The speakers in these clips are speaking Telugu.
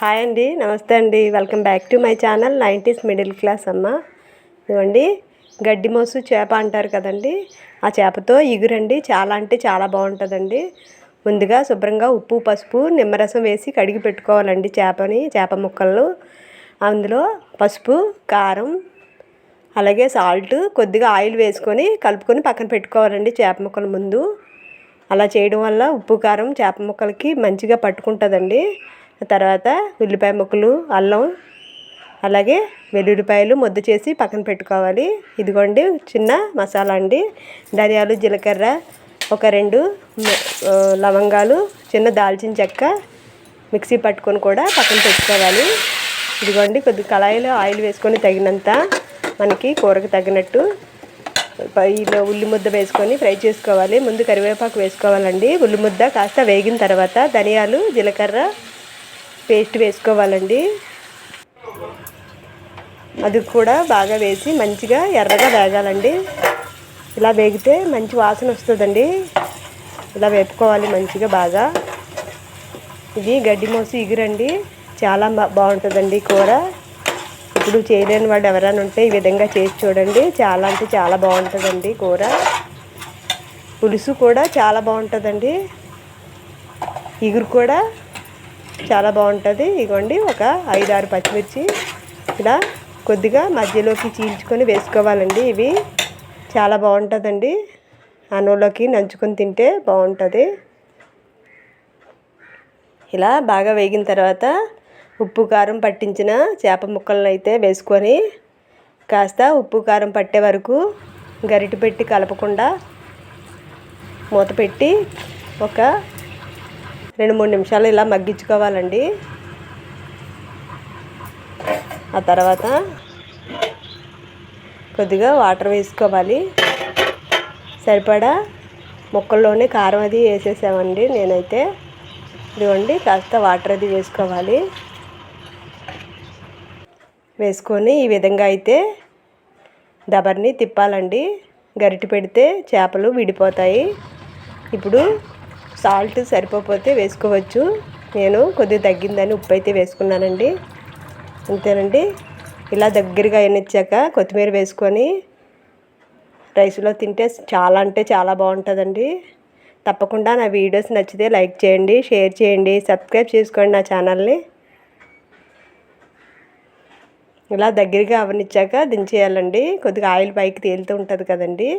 హాయ్ అండి నమస్తే అండి. Welcome back to my channel nineties middle class అమ్మ. ఇదిగోండి గడ్డి మోసు చేప అంటారు కదండి. ఆ చేపతో ఇగురండి. చాలా అంటే చాలా బాగుంటుందండి. ముందుగా శుభ్రంగా ఉప్పు పసుపు నిమ్మరసం వేసి కడిగి పెట్టుకోవాలండి చేపని చేప ముక్కలు అందులో పసుపు కారం అలాగే సాల్ట్ కొద్దిగా ఆయిల్ వేసుకొని కలుపుకొని పక్కన పెట్టుకోవాలండి చేప ముక్కల ముందు. అలా చేయడం వల్ల ఉప్పు కారం చేప ముక్కలకి మంచిగా పట్టుకుంటుందండి. తర్వాత ఉల్లిపాయ ముక్కలు అల్లం అలాగే వెల్లుల్లిపాయలు ముద్ద చేసి పక్కన పెట్టుకోవాలి. ఇదిగోండి చిన్న మసాలా అండి. ధనియాలు జీలకర్ర ఒక రెండు లవంగాలు చిన్న దాల్చిన చెక్క మిక్సీ పట్టుకొని కూడా పక్కన పెట్టుకోవాలి. ఇదిగోండి కొద్ది కళాయిలో ఆయిల్ వేసుకొని తగినంత మనకి కూరకు తగినట్టు ఇలా ఉల్లి ముద్ద వేసుకొని ఫ్రై చేసుకోవాలి. ముందు కరివేపాకు వేసుకోవాలండి. ఉల్లి ముద్ద కాస్త వేగిన తర్వాత ధనియాలు జీలకర్ర పేస్ట్ వేసుకోవాలండి. అది కూడా బాగా వేసి మంచిగా ఎర్రగా వేగాలండి. ఇలా వేగితే మంచి వాసన వస్తుందండి. ఇలా వేపుకోవాలి మంచిగా బాగా. ఇది గడ్డి మోసి ఇగురండి. చాలా బాగుంటుందండి కూర. ఇప్పుడు చేయలేని వాళ్ళు ఎవరైనా ఉంటే ఈ విధంగా చేసి చూడండి. చాలా అంటే చాలా బాగుంటుందండి కూర. పులుసు కూడా చాలా బాగుంటుందండి. ఇగురు కూడా చాలా బాగుంటుంది. ఇగోండి ఒక ఐదు ఆరు పచ్చిమిర్చి ఇలా కొద్దిగా మధ్యలోకి చీల్చుకొని వేసుకోవాలండి ఇవి. చాలా బాగుంటుందండి. అన్నంలోకి నంచుకొని తింటే బాగుంటుంది. ఇలా బాగా వేగిన తర్వాత ఉప్పు కారం పట్టించిన చేప ముక్కలను అయితే వేసుకొని కాస్త ఉప్పు కారం పట్టే వరకు గరిటె పెట్టి కలపకుండా మూత పెట్టి ఒక రెండు మూడు నిమిషాలు ఇలా మగ్గించుకోవాలండి. ఆ తర్వాత కొద్దిగా వాటర్ వేసుకోవాలి. సరిపడా ముక్కల్లోనే కారం అది వేసేసామండి నేనైతే. ఇదిగోండి కాస్త వాటర్ అది వేసుకోవాలి. వేసుకొని ఈ విధంగా అయితే దబర్ని తిప్పాలండి. గరిటె పెడితే చేపలు విడిపోతాయి. ఇప్పుడు సాల్ట్ సరిపోతే వేసుకోవచ్చు. నేను కొద్దిగా తగ్గిందని ఉప్పు అయితే వేసుకున్నానండి. అంతేనండి. ఇలా దగ్గరగా అయినిచ్చాక కొత్తిమీర వేసుకొని రైస్లో తింటే చాలా అంటే చాలా బాగుంటుందండి. తప్పకుండా నా వీడియోస్ నచ్చితే లైక్ చేయండి షేర్ చేయండి సబ్స్క్రైబ్ చేసుకోండి నా ఛానల్ని. ఇలా దగ్గరగా అవనిచ్చాక దించేయాలండి. కొద్దిగా ఆయిల్ పైకి తేలుతూ ఉంటుంది కదండి.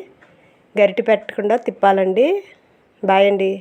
గరిటె పెట్టకుండా తిప్పాలండి. బాయ్ అండి.